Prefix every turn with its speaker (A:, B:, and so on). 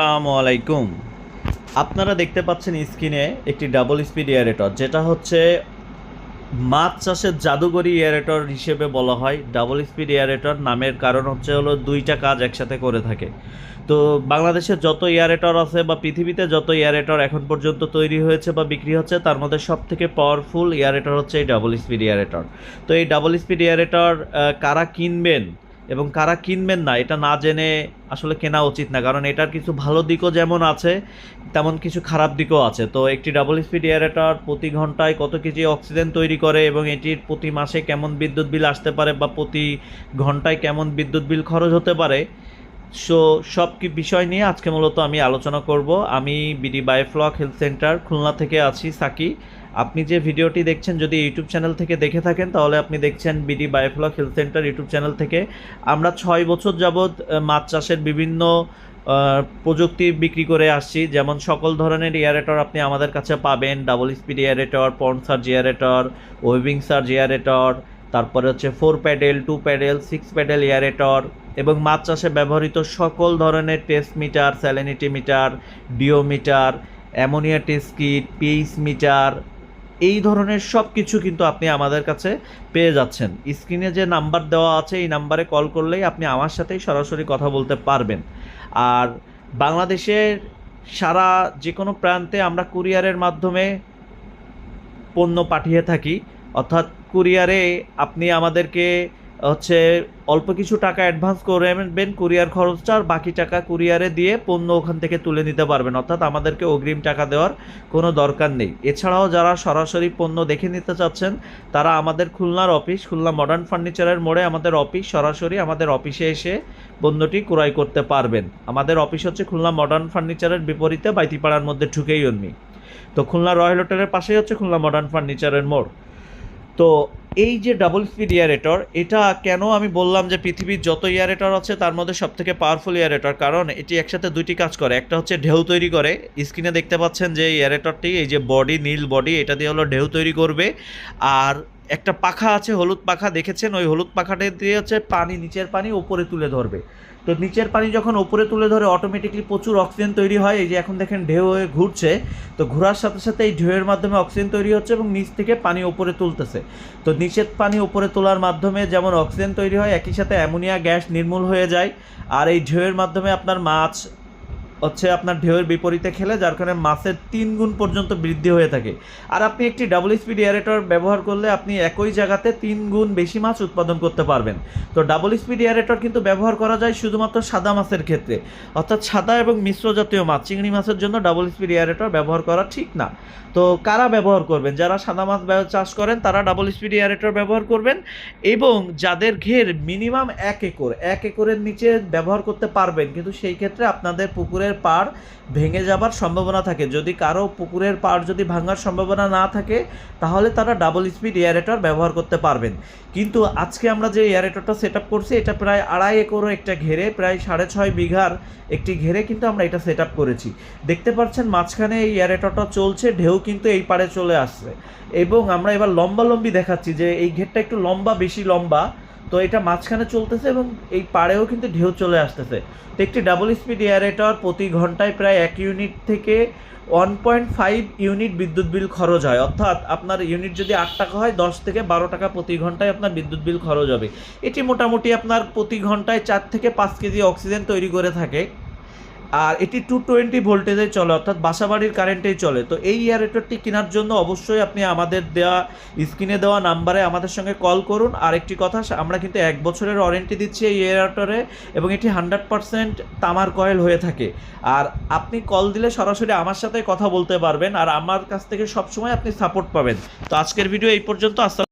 A: আসসালামু আপনারা দেখতে পাচ্ছেন স্ক্রিনে একটি ডাবল স্পিড এয়ারেটর যেটা হচ্ছে মাছ চাষের জাদুঘরি এয়ারেটর হিসেবে বলা হয়। ডাবল স্পিড এয়ারেটর নামের কারণ হচ্ছে হলো দুইটা কাজ একসাথে করে থাকে। তো বাংলাদেশের যত এয়ারেটর আছে বা পৃথিবীতে যত এয়ারেটর এখন পর্যন্ত তৈরি হয়েছে বা বিক্রি হচ্ছে, তার মধ্যে সব থেকে পাওয়ারফুল এয়ারেটর হচ্ছে এই ডাবল স্পিড এয়ারেটর তো এই ডাবল স্পিড এয়ারেটর কারা কিনবেন? এবং কারা কিনবেন না, এটা না জেনে আসলে কেনা উচিত না, কারণ এটার কিছু ভালো দিকও যেমন আছে, তেমন কিছু খারাপ দিকও আছে। তো একটি ডাবল স্পিড এয়ারেটার প্রতি ঘন্টায় কত কেজি অক্সিজেন তৈরি করে এবং এটির প্রতি মাসে কেমন বিদ্যুৎ বিল আসতে পারে বা প্রতি ঘন্টায় কেমন বিদ্যুৎ বিল খরচ হতে পারে সো সব কি বিষয় নিয়ে আজকে মূলত আমি আলোচনা করব। আমি BD biofloc health center Khulna থেকে আছি, সাকি। আপনি যে ভিডিওটি দেখছেন যদি ইউটিউব চ্যানেল থেকে দেখে থাকেন, তাহলে আপনি দেখছেন BD biofloc health center YouTube channel থেকে। আমরা ছয় বছর যাবৎ মাছ চাষের বিভিন্ন প্রযুক্তি বিক্রি করে আসছি। যেমন সকল ধরনের এয়ারেটর আপনি আমাদের কাছে পাবেন। Double speed aerator porn surge aerator waving surge aerator তারপরে হচ্ছে four paddle two paddle six paddle aerator এবং মাছ চাষে ব্যবহৃত সকল ধরনের test meter salinity meter DO meter ammonia test kit pH meter এই ধরনের সব কিছু কিন্তু আপনি আমাদের কাছে পেয়ে যাচ্ছেন। স্ক্রিনে যে নাম্বার দেওয়া আছে, এই নাম্বারে কল করলেই আপনি আমার সাথেই সরাসরি কথা বলতে পারবেন। আর বাংলাদেশের সারা যে কোনো প্রান্তে আমরা কুরিয়ারের মাধ্যমে পণ্য পাঠিয়ে থাকি। অর্থাৎ কুরিয়ারে আপনি আমাদেরকে হচ্ছে অল্প কিছু টাকা অ্যাডভান্স করে নেবেন কুরিয়ার খরচটা আর বাকি টাকা কুরিয়ারে দিয়ে পণ্য ওখান থেকে তুলে নিতে পারবেন। অর্থাৎ আমাদেরকে অগ্রিম টাকা দেওয়ার কোনো দরকার নেই। এছাড়াও যারা সরাসরি পণ্য দেখে নিতে চাচ্ছেন, তারা আমাদের খুলনার অফিস খুলনা মডার্ন ফার্নিচারের মোড়ে আমাদের অফিস সরাসরি আমাদের অফিসে এসে পণ্যটি ক্রয় করতে পারবেন। আমাদের অফিস হচ্ছে খুলনা মডার্ন ফার্নিচারের বিপরীতে, বাইতিপাড়ার মধ্যে ঢুকেই অন্যি তো খুলনা রয়্যাল হোটেলের পাশেই হচ্ছে খুলনা মডার্ন ফার্নিচারের মোড়। তো এই যে ডাবল স্পিড ইয়ারেটর এটা কেন আমি বললাম যে পৃথিবীর যত ইয়ারেটর আছে, তার মধ্যে সব থেকে পাওয়ারফুল ইয়ারেটর কারণ এটি একসাথে দুইটি কাজ করে। একটা হচ্ছে ঢেউ তৈরি করে। স্ক্রিনে দেখতে পাচ্ছেন যে ইয়ারেটরটি এই যে বডি নীল বডি এটা দিয়ে হলো ঢেউ তৈরি করবে। আর একটা পাখা আছে, হলুদ পাখা। দেখেছেন? ওই হলুদ পাখাটা দিয়ে হচ্ছে পানি, নিচের পানি ওপরে তুলে ধরবে। তো নিচের পানি যখন ওপরে তুলে ধরে অটোমেটিকলি প্রচুর অক্সিজেন তৈরি হয়, এই যে এখন দেখেন ঢেউ হয়ে ঘুরছে, তো ঘোরার সাথে সাথে এই ঢেউয়ের মাধ্যমে অক্সিজেন তৈরি হচ্ছে এবং নিচ থেকে পানি ওপরে তুলতেছে। তো নিচের পানি ওপরে তোলার মাধ্যমে যেমন অক্সিজেন তৈরি হয়, একই সাথে অ্যামোনিয়া গ্যাস নির্মূল হয়ে যায়। আর এই ঢেউয়ের মাধ্যমে আপনার মাছ হচ্ছে আপনার ঢেউয়ের বিপরীতে খেলে, যার কারণে মাছের তিন গুণ পর্যন্ত বৃদ্ধি হয়ে থাকে। আর আপনি একটি ডাবল স্পিড এয়ারেটর ব্যবহার করলে আপনি একই জায়গাতে তিন গুণ বেশি মাছ উৎপাদন করতে পারবেন। তো ডাবল স্পিড এয়ারেটর কিন্তু ব্যবহার করা যায় শুধুমাত্র সাদা মাছের ক্ষেত্রে। অর্থাৎ সাদা এবং মিশ্র জাতীয় মাছ, চিংড়ি মাছের জন্য ডাবল স্পিড এয়ারেটর ব্যবহার করা ঠিক না। তো কারা ব্যবহার করবেন? যারা সাদা মাছ চাষ করেন, তারা ডাবল স্পিড এয়ারেটর ব্যবহার করবেন এবং যাদের ঘের মিনিমাম এক একর, এক একরের নিচে ব্যবহার করতে পারবেন, কিন্তু সেই ক্ষেত্রে আপনাদের পুকুরের পাড় ভেঙে যাবার সম্ভাবনা থাকে। যদি কারও পুকুরের পাড় যদি ভাঙার সম্ভাবনা না থাকে, তাহলে তারা ডাবল স্পিড এয়ারেটর ব্যবহার করতে পারবেন। কিন্তু আজকে আমরা যে এয়ারেটরটা সেট করছি, এটা প্রায় আড়াই একর একটা ঘেরে, প্রায় সাড়ে ছয় বিঘার একটি ঘেরে কিন্তু আমরা এটা সেট করেছি। দেখতে পাচ্ছেন মাঝখানে এই এয়ারেটরটা চলছে, ঢেউ কিন্তু এই পাড়ে চলে আসছে। এবং আমরা এবার লম্বা লম্বি দেখাচ্ছি যে এই ঘেরটা একটু লম্বা, বেশি লম্বা। তো এটা মাঝখানে চলতেছে এবং এই পাড়েও কিন্তু ঢেউ চলে আসতেছে। তো একটি ডাবল স্পিড এয়ারেটর প্রতি ঘন্টায় প্রায় এক ইউনিট থেকে ওয়ান পয়েন্ট ফাইভ ইউনিট বিদ্যুৎ বিল খরচ হয়। অর্থাৎ আপনার ইউনিট যদি আট টাকা হয়, দশ থেকে বারো টাকা প্রতি ঘন্টায় আপনার বিদ্যুৎ বিল খরচ হবে। এটি মোটামুটি আপনার প্রতি ঘন্টায় চার থেকে পাঁচ কেজি অক্সিজেন তৈরি করে থাকে। আর এটি টু টোয়েন্টি ভোল্টেজে চলে, অর্থাৎ বাসাবাড়ির কারেন্টেই চলে। তো এই এয়ারেটরটি কেনার জন্য অবশ্যই আপনি আমাদের দেওয়া স্ক্রিনে দেওয়া নাম্বারে আমাদের সঙ্গে কল করুন। আর একটি কথা, আমরা কিন্তু এক বছরের ওয়ারেন্টি দিচ্ছি এই এয়ারেটরে এবং এটি হান্ড্রেড পারসেন্ট তামার কয়েল হয়ে থাকে। আর আপনি কল দিলে সরাসরি আমার সাথে কথা বলতে পারবেন, আর আমার কাছ থেকে সবসময় আপনি সাপোর্ট পাবেন। তো আজকের ভিডিও এই পর্যন্ত, আসসালাম